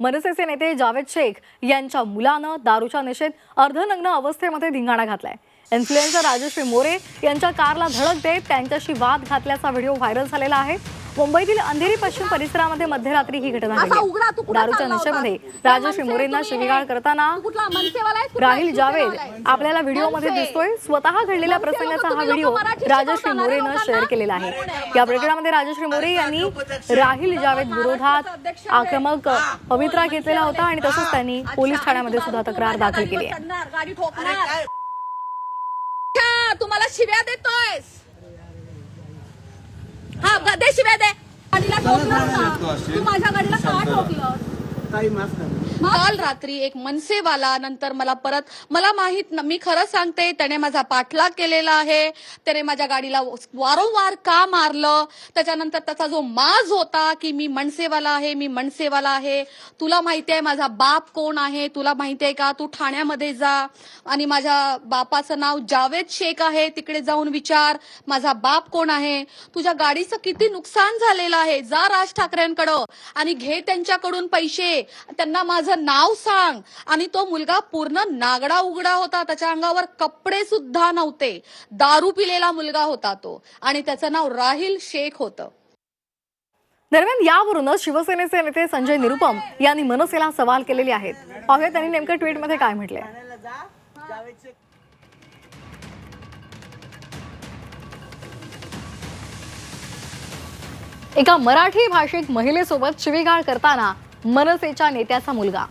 मनसेचे नेते जावेद शेख यांच्या मुलानं दारूच्या नशेत अर्धनग्न अवस्थेमध्ये धिंगाणा घातलाय. इन्फ्लुएन्सर राजश्री मोरे यांच्या कारला धडक देत त्यांच्याशी वाद घातल्याचा व्हिडिओ व्हायरल झालेला आहे. मुंबईतील अंधेरी पश्चिम परिसरामध्ये मध्यरात्री ही घटना घडली. दारूच्या नशेमध्ये त्या राजश्री मोरेंना शिवीगाळ करताना राहील राहिल जावेद आपल्याला व्हिडिओमध्ये दिसतोय. स्वतः घडलेल्या प्रसंगाचा हा व्हिडिओ राजश्री मोरेनं शेअर केलेला आहे. या प्रकरणामध्ये राजश्री मोरे यांनी राहिल जावेद विरोधात आक्रमक पवित्रा घेतलेला होता आणि तसंच त्यांनी पोलीस ठाण्यामध्ये सुद्धा तक्रार दाखल केली आहे. तुम्हाला शिव्या देतोय हा ब- दे शिव्या दे गाडीला ठोकलं ना. तू माझ्या गाडीला का ठोकलं काही माफ काल रात्री एक मनसेवाला नंतर मला परत मला माहीत न- मी खरं सांगते त्याने माझा पाठलाग केलेला आहे. त्याने माझ्या गाडीला वारंवार का मारलं? त्याच्यानंतर त्याचा जो माज होता की मी मनसेवाला आहे मी मनसेवाला आहे. तुला माहिती आहे माझा बाप कोण आहे? तुला माहिती आहे का? तू ठाण्यामध्ये जा. आणि माझ्या बापाचं नाव जावेद शेख आहे. तिकडे जाऊन विचार माझा बाप कोण आहे? तुझ्या गाडीचं किती नुकसान झालेलं आहे? जा राज ठाकरेंकडं. आणि घे त्यांच्याकडून पैसे. त्यांना माझं नाव सांग. आणि तो मुलगा पूर्ण नागडा उघडा होता. त्याच्या अंगावर कपडे सुद्धा नव्हते. दारू पिलेला मुलगा होता तो. आणि त्याचं नाव राहिल शेख होतं. दरम्यान यावरूनच शिवसेनेचे नेते संजय निरुपम यांनी मनसेला सवाल केलेले आहेत. पाहूया त्यांनी नेमकं ट्विटमध्ये काय म्हटलंय. एका मराठी भाषिक महिलेसोबत शिवीगाळ करताना मनसेच्या नेत्याचा मुलगा.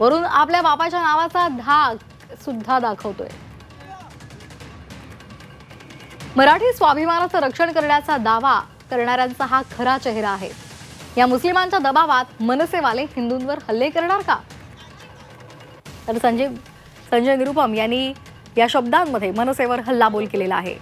वरून आपल्या बापाच्या नावाचा धाक सुद्धा दाखवतोय. मराठी स्वाभिमानाचं रक्षण करण्याचा दावा करणाऱ्यांचा हा खरा चेहरा आहे. या मुस्लिमांच्या दबावात मनसेवाले हिंदूंवर हल्ले करणार का? तर संजय संजय निरुपम यांनी या शब्दांमध्ये मनसेवर हल्लाबोल केलेला आहे.